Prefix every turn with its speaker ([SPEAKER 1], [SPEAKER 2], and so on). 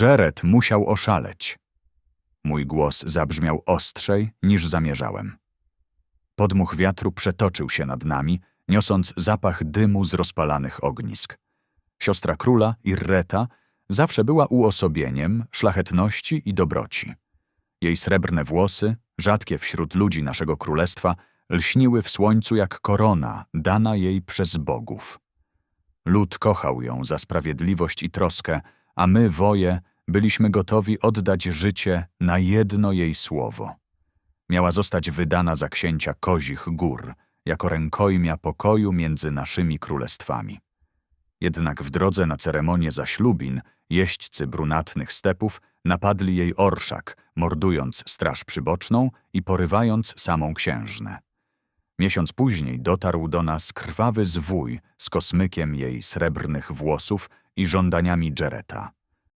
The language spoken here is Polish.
[SPEAKER 1] Jared musiał oszaleć. Mój głos zabrzmiał ostrzej niż zamierzałem. Podmuch wiatru przetoczył się nad nami, niosąc zapach dymu z rozpalanych ognisk. Siostra króla, Irreta, zawsze była uosobieniem szlachetności i dobroci. Jej srebrne włosy, rzadkie wśród ludzi naszego królestwa, lśniły w słońcu jak korona dana jej przez bogów. Lud kochał ją za sprawiedliwość i troskę, a my, woje, byliśmy gotowi oddać życie na jedno jej słowo. Miała zostać wydana za księcia Kozich Gór, jako rękojmia pokoju między naszymi królestwami. Jednak w drodze na ceremonię zaślubin jeźdźcy brunatnych stepów napadli jej orszak, mordując straż przyboczną i porywając samą księżnę. Miesiąc później dotarł do nas krwawy zwój z kosmykiem jej srebrnych włosów i żądaniami Jareta.